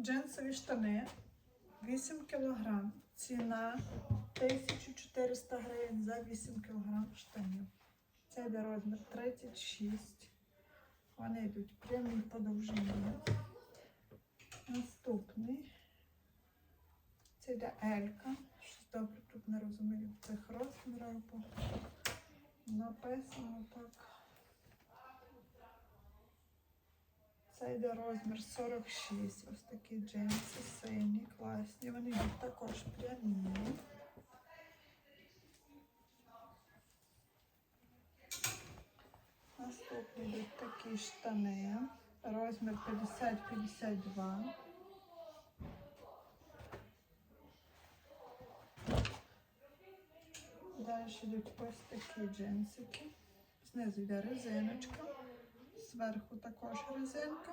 Джинсові штани 8 кг. Ціна 1400 гривень за 8 кг штанів. Це йде розмір 36. Вони йдуть прямі по довжині. Наступний. Це йде Елька. Щось добре тут не розумію в цих розмірах, написано так. Це йде розмір 46. Ось такі джинси, сині, класні. Вони йдуть також прямі. Наступні йдуть такі штани. Розмір 50-52. Далі йдуть ось такі джинсики. Знизу йде резиночка. Зверху також резинка.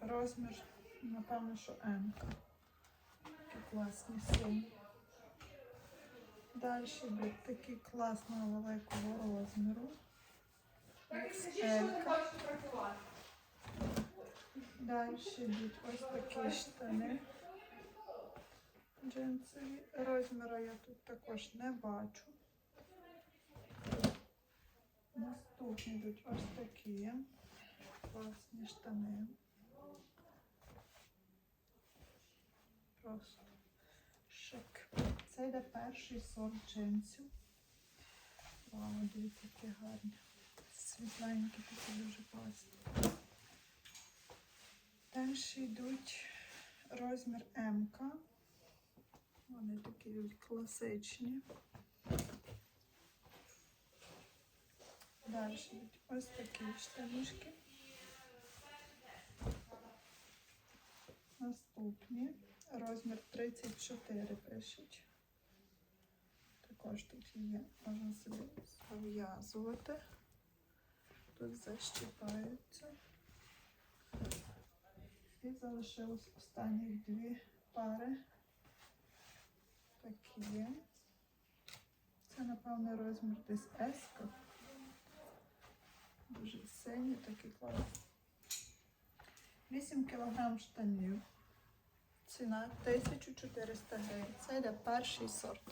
Розмір, напевно, що М. Такі класні сумки. Далі йдуть такі класного великого розміру. XL. Далі йдуть ось такі штани. Джинсові. Розміру я тут також не бачу. Наступні йдуть ось такі класні штани. Просто шик. Це йде перший сорт джинсів. Вау, дивіться, які гарні. Світленькі такі дуже класні. Далі йдуть розмір М. Вони такі класичні. Далі ось такі штанішки. Наступні. Розмір 34 пишуть. Також тут є, можна собі зав'язувати. Тут защіпаються. І залишилось останні дві пари. Такі. Це, напевно, розмір десь еска. Дуже сині, такі класні. 8 кг штанів. Ціна 1400 гривень. Це йде перший сорт.